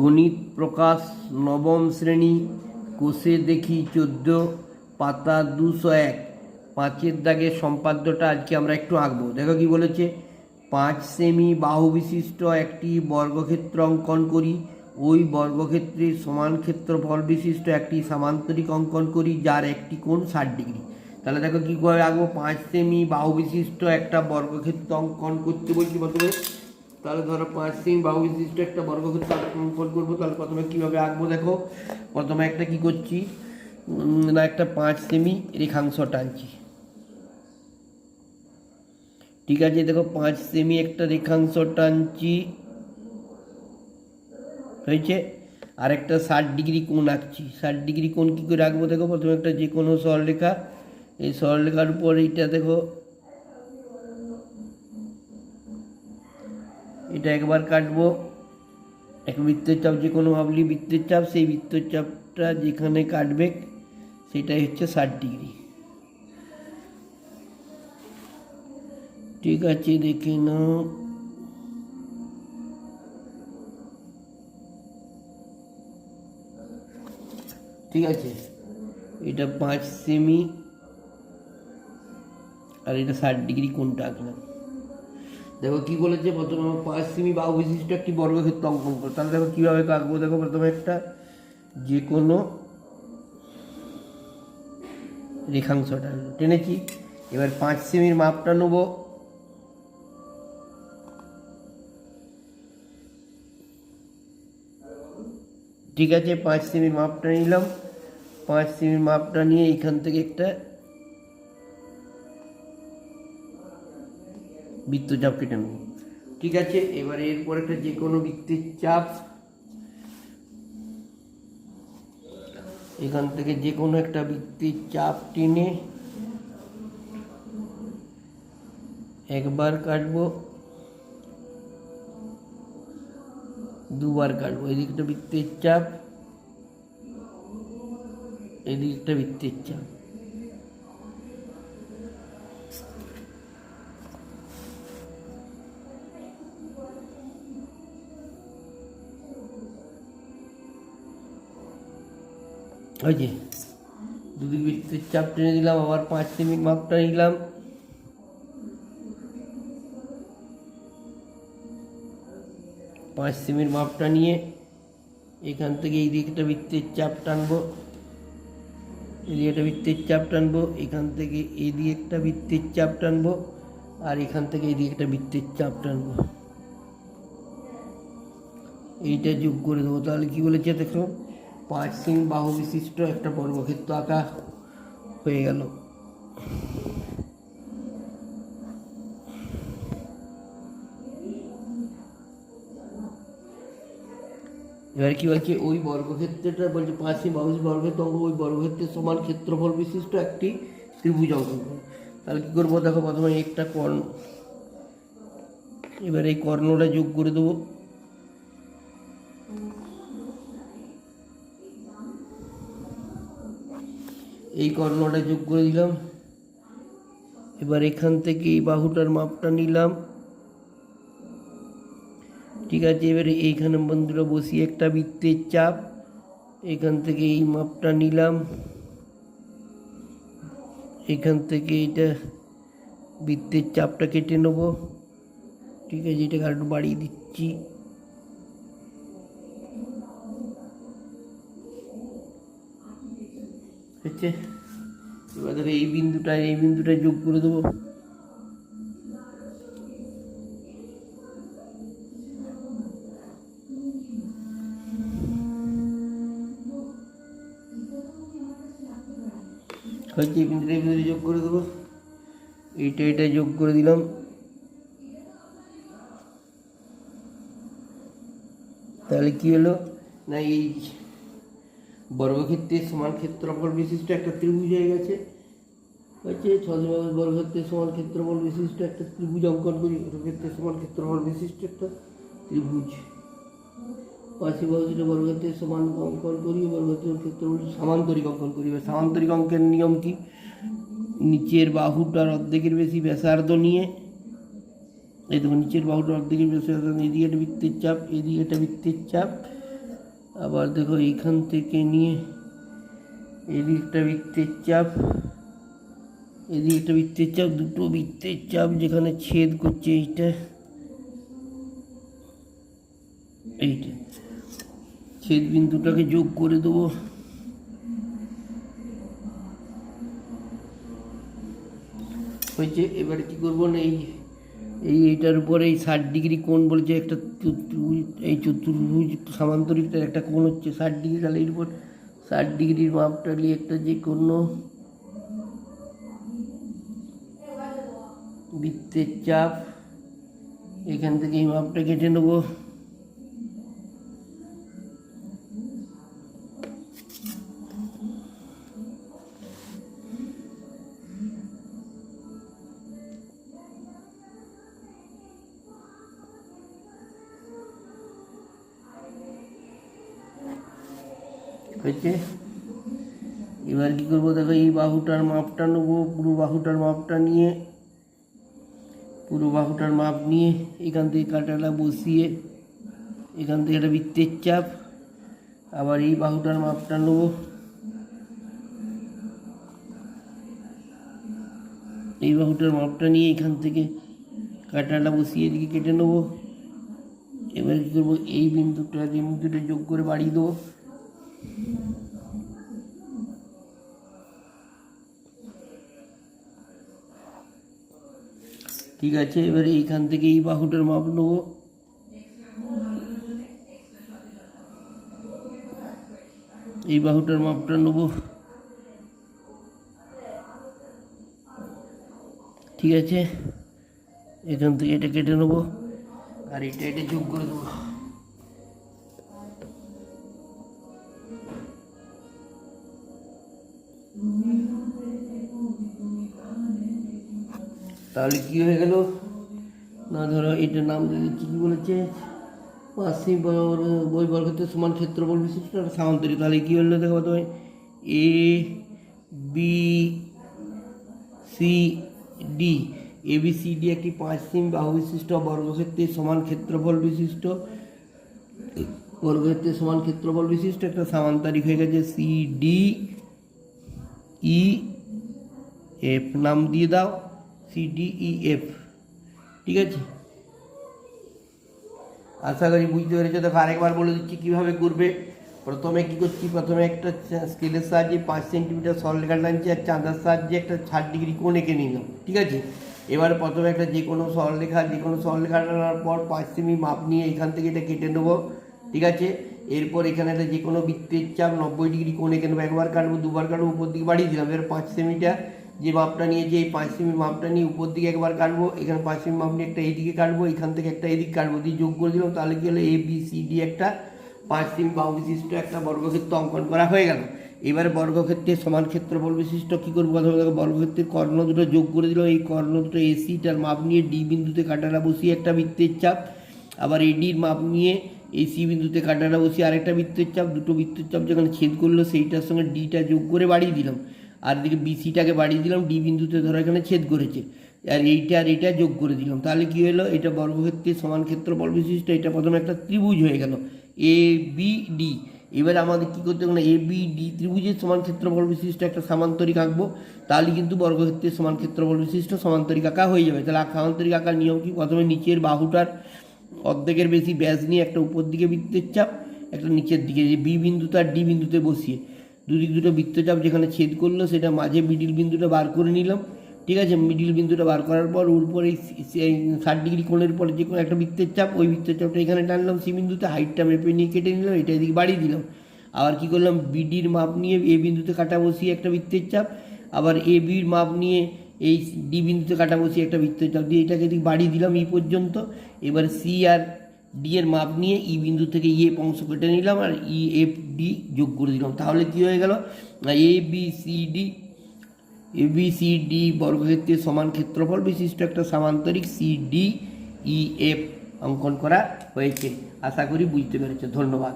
গণিত প্রকাশ নবম শ্রেণি, কোষে দেখি চোদ্দ, পাতা দুশো এক। পাঁচের দাগের সম্পাদ্যটা আজকে আমরা একটু আঁকবো। দেখো কি বলেছে, পাঁচ সেমি বাহু বিশিষ্ট একটি বর্গক্ষেত্র অঙ্কন করি। ওই বর্গক্ষেত্রের সমান ক্ষেত্রফল বিশিষ্ট একটি সামান্তরিক অঙ্কন করি, যার একটি কোণ ষাট ডিগ্রি। তাহলে দেখো কী করে আঁকবো, পাঁচ সেমি বাহু বিশিষ্ট একটা বর্গক্ষেত্র অঙ্কন করতে বলছি প্রথমে। তাহলে ধরো পাঁচ সেমি বাহু বিশিষ্ট একটা বর্গক্ষেত্র অঙ্কন করব, তাহলে প্রথমে কীভাবে আঁকবো দেখো? প্রথমে একটা কি করছি? না, একটা পাঁচ সেমি রেখাংশ টানছি। ঠিক আছে, দেখো পাঁচ সেমি একটা রেখাংশ টানছি। হয়েছে? আর একটা ষাট ডিগ্রি কোণ আঁকছি। ষাট ডিগ্রি কোণ কী করে আঁকবো দেখো? প্রথমে একটা যে কোনো সরলরেখা, এই সরলরেখার উপর এইটা দেখো এটা একবার কাটবো। এক বৃত্তের চাপ যে কোনো ভাবলি বৃত্তের চাপ, সেই বৃত্তের চাপটা যেখানে কাটবে, সেটাই হচ্ছে ষাট ডিগ্রি। ঠিক আছে, দেখে নাও। ঠিক আছে, এটা পাঁচ সেমি, আর এটা ষাট ডিগ্রি কোনটা আঁকলাম। দেখো কি বলেছে? প্রথমে পাঁচ সেমি বাহু বিশিষ্ট একটি বর্গক্ষেত্র অঙ্কন করো? তাহলে দেখো কীভাবে আঁকবো দেখো প্রথমে একটা যে কোনো রেখাংশটা টেনেছি এবার পাঁচ সেমির মাপটা নেব। ঠিক আছে পাঁচ সেমির মাপটা নিলাম। পাঁচ সেমির মাপটা নিয়ে এখান থেকে একটা বৃত্তচাপ কেটে নেব। ঠিক আছে, এবার এরপর একটা যে কোনো বৃত্তের চাপ, এখান থেকে যে কোনো একটা বৃত্তির চাপ টেনে একবার কাটবো, দুবার কাটবো। এদিকটা বৃত্তের চাপ, এদিকটা বৃত্তের চাপ। ওই যে দুদিক বৃত্তের চাপ টেনে দিলাম, আবার পাঁচ সেমি মাপটা নিলাম। পাঁচ সেমির মাপটা নিয়ে এখান থেকে এই দিকটা বৃত্তের চাপ টানবো এদিকে একটা বৃত্তের চাপ টানবো, এখান থেকে এই দিকে একটা বৃত্তের চাপ টানবো, আর এখান থেকে এই দিকে একটা বৃত্তের চাপ টানবো। এইটা যোগ করে দেবো, তাহলে কী বলেছে দেখো? পাঁচ সিং বাহু বিশিষ্ট একটা বর্গক্ষেত্র আঁকা হয়ে গেল। এবার কি বলছে, ওই বর্গক্ষেত্রটা বলছে পাঁচটি বাউশ বর্গক্ষেত্র ওই বর্গক্ষেত্রের সমান ক্ষেত্রফল বিশিষ্ট একটি ত্রিভুজ অঙ্কন তাহলে কী করব? দেখো প্রথমে একটা কর্ণ, এবার এই কর্ণটা যোগ করে দেবো। এই কর্ণটা যোগ করে দিলাম। এবার এখান থেকে এই বাহুটার মাপটা নিলাম। ঠিক আছে, এবারে এইখানে বন্ধুরা বসিয়ে একটা বৃত্তের চাপ। এখান থেকে এই মাপটা নিলাম। এখান থেকে এটা বৃত্তের চাপটা কেটে নেব। ঠিক আছে, এটাকে আরেকটু বাড়িয়ে দিচ্ছি। হচ্ছে এবার দেখো এই বিন্দুটা এই বিন্দুটা যোগ করে দেবো। হচ্ছে এই বিন্দুটা এই বিন্দুটা যোগ করে দেবো। এইটা এটা যোগ করে দিলাম। তাহলে কি হলো? না, এই বর্গক্ষেত্রের সমান ক্ষেত্রফল বিশিষ্ট একটা ত্রিভুজ হয়ে গেছে। হচ্ছে ছদ্মবাবু বর্গক্ষেত্রের সমান ক্ষেত্রফল বিশিষ্ট একটা ত্রিভুজ অঙ্কন করি বর্গক্ষেত্রের সমান ক্ষেত্রফল বিশিষ্ট একটা ত্রিভুজ। পাশে বাহুটা বর্গক্ষেত্রের সমান অঙ্কন করি বর্গক্ষেত্রের ক্ষেত্রফল সামান্তরিক অঙ্কন করি। এবার সামান্তরিক অঙ্কের নিয়ম কি? নিচের বাহুটার অর্ধেকের বেশি ব্যাসার্ধ নিয়ে, এই দেখো নিচের বাহুটা অর্ধেকের বেশি আছে এদিকে একটা বৃত্তের চাপ, এদিকে একটা বৃত্তের চাপ আবার দেখো এইখান থেকে নিয়ে এদিকে একটা বৃত্তের চাপ এদিকে একটা বৃত্তের চাপ, দুটো বৃত্তের চাপ যেখানে ছেদ করছে এইটা এইটা। ছেদ বিন্দুটাকে যোগ করে দেবো। হয়েছে, এবারে কি করব না, এই এই এইটার উপরে এই ষাট ডিগ্রি কোণ বলেছে, একটা এই চতুর্ভুজ সামান্তরিকটার একটা কোণ হচ্ছে ষাট ডিগ্রি, তাহলে এর উপর ষাট ডিগ্রির মাপটা নিয়ে একটা যে কোনো বৃত্তের চাপ, এখান থেকে এই মাপটা কেটে নেব। হয়েছে এবার কি করব? দেখো, এই বাহুটার মাপটা নেব, পুরো বাহুটার মাপটা নিয়ে। পুরো বাহুটার মাপ নিয়ে এখান থেকে কাঁটাটা বসিয়ে, এখান থেকে একটা বৃত্তের চাপ, আবার এই বাহুটার মাপটা নেব। এই বাহুটার মাপটা নিয়ে এখান থেকে কাঁটাটা বসিয়ে এদিকে কেটে নেব। এবার কী করব? এই বিন্দুটা যে বিন্দুটা যোগ করে বাড়িয়ে দেবো। ঠিক আছে, এবারে এইখান থেকে এই বাহুটার মাপ নেব। এই বাহুটার মাপটা নেব। ঠিক আছে, এখান থেকে এটা কেটে নেব। আর এটা এটা যোগ করে দেবো। তাহলে কি হয়ে গেল? না, ধরো এটার নাম দিচ্ছি কি বলেছে? পাঁচশি বই বর্গতে সমান ক্ষেত্রফল বিশিষ্ট একটা সামান্তরিক তাহলে কী হলো দেখো তুমি A B C D A B C D একটি পাঁচ সিম বাহু বিশিষ্ট বর্গক্ষেত্রের সমান ক্ষেত্রফল বিশিষ্ট। বর্গক্ষেত্রের সমান ক্ষেত্রফল বিশিষ্ট, একটা সামান্তরিক হয়ে গেছে সি ডি ই এফ নাম দিয়ে দাও। সি ডি ই এফ ঠিক আছে? আশা করি বুঝতে পেরেছ। দেখো, আরেকবার বলে দিচ্ছি কীভাবে করবে। প্রথমে কী করছি? প্রথমে একটা স্কেলের সাহায্যে পাঁচ সেন্টিমিটার সরলরেখা টানছি আর চাঁদার সাহায্যে একটা ষাট ডিগ্রি কোণ এঁকে নিলাম। ঠিক আছে? এবার প্রথমে একটা যে কোনো সরলরেখা যে কোনো সরলরেখা টানার পর পাঁচ সেমি মাপ নিয়ে এখান থেকে এটা কেটে নেব। ঠিক আছে? এরপর এখানে একটা যে কোনো বৃত্তের চাপ নব্বই ডিগ্রি কোণ নেব। একবার কাটবো, দুবার কাটবো, উপর দিকে বাড়িয়ে দিলাম। এবার পাঁচ সেমিটা যে মাপটা নিয়েছি এই পাঁচ সেমি মাপটা নিয়ে উপর দিকে একবার কাটবো, এখানে পাঁচ সেমি মাপ নিয়ে একটা এইদিকে কাটবো, এখান থেকে একটা এদিক কাটবো, দিয়ে যোগ করে দিলাম, তাহলে কি হলো? এ বি সি ডি একটা পাঁচ সেমি বাহু বিশিষ্ট একটা বর্গক্ষেত্র অঙ্কন করা হয়ে গেল। এবারে বর্গক্ষেত্রের সমান ক্ষেত্রফল বিশিষ্ট কী করব? প্রথমে দেখো, বর্গক্ষেত্রের কর্ণ দুটো যোগ করে দিল এই কর্ণ দুটো এসিটার মাপ নিয়ে ডি বিন্দুতে কাটাটা বসিয়ে একটা বৃত্তের চাপ, আবার এডির মাপ নিয়ে এই সি বিন্দুতে কাটাটা বসিয়ে আরেকটা বৃত্তের চাপ, দুটো বৃত্তের চাপ যেখানে ছেদ করল, সেইটার সঙ্গে ডিটা যোগ করে বাড়িয়ে দিলাম। আর এদিকে বিসিটাকে বাড়িয়ে দিলাম ডি বিন্দুতে ধরো এখানে ছেদ করেছে। আর এইটা আর এইটা যোগ করে দিলাম। তাহলে কি হলো? এটা বর্গক্ষেত্রের সমান ক্ষেত্রফল বিশিষ্ট, এটা প্রথমে একটা ত্রিভুজ হয়ে গেল। এ বি ডি এবার আমাদের কী করতে হবে না? এ বি ডি ত্রিভুজের সমান ক্ষেত্রফল বিশিষ্ট একটা সামান্তরিক আঁকবো। তাহলে কিন্তু বর্গক্ষেত্রের সমান ক্ষেত্রফল বিশিষ্ট সমান্তরিক আঁকা হয়ে যাবে। তাহলে সামান্তরিক আঁকার নিয়ম কি? প্রথমে নিচের বাহুটার অর্ধেকের বেশি ব্যাস নিয়ে একটা উপর দিকে বৃত্তের চাপ, একটা নিচের দিকে, যে বি বিন্দুতে আর ডি বিন্দুতে বসিয়ে। দুদিক দুটো বৃত্তচাপ যেখানে ছেদ করল, সেটা মাঝে মিডিল বিন্দুটা বার করে নিলাম। ঠিক আছে? মিডিল বিন্দুটা বার করার পর ওর পরে ষাট ডিগ্রি কোণের পরে যে কোনো একটা বৃত্তের চাপ, ওই বৃত্তের চাপটা এখানে টানলাম সি বিন্দুতে হাইটটা মেপে নিয়ে কেটে নিলাম, এটা এদিকে বাড়িয়ে দিলাম। আবার কি করলাম? বিডির মাপ নিয়ে এ বিন্দুতে কাটা বসিয়ে একটা বৃত্তের চাপ, আবার এ বির মাপ নিয়ে এই ডি বিন্দুতে কাটা বসিয়ে একটা বৃত্তের চাপ দিয়ে এটাকে এদিকে বাড়িয়ে দিলাম এই পর্যন্ত। এবার সি আর ডি এর মাপ নিয়ে ই বিন্দু থেকে ই এফ অংশ কেটে নিলাম আর ই এফ ডি যোগ করে দিলাম। তাহলে কি হয়ে গেল? A B C D A B C D বর্গক্ষেত্রের সমান ক্ষেত্রফল বিশিষ্ট একটা সামান্তরিক সি ডি ই এফ অঙ্কন করা হয়েছে। আশা করি বুঝতে পেরেছ। ধন্যবাদ।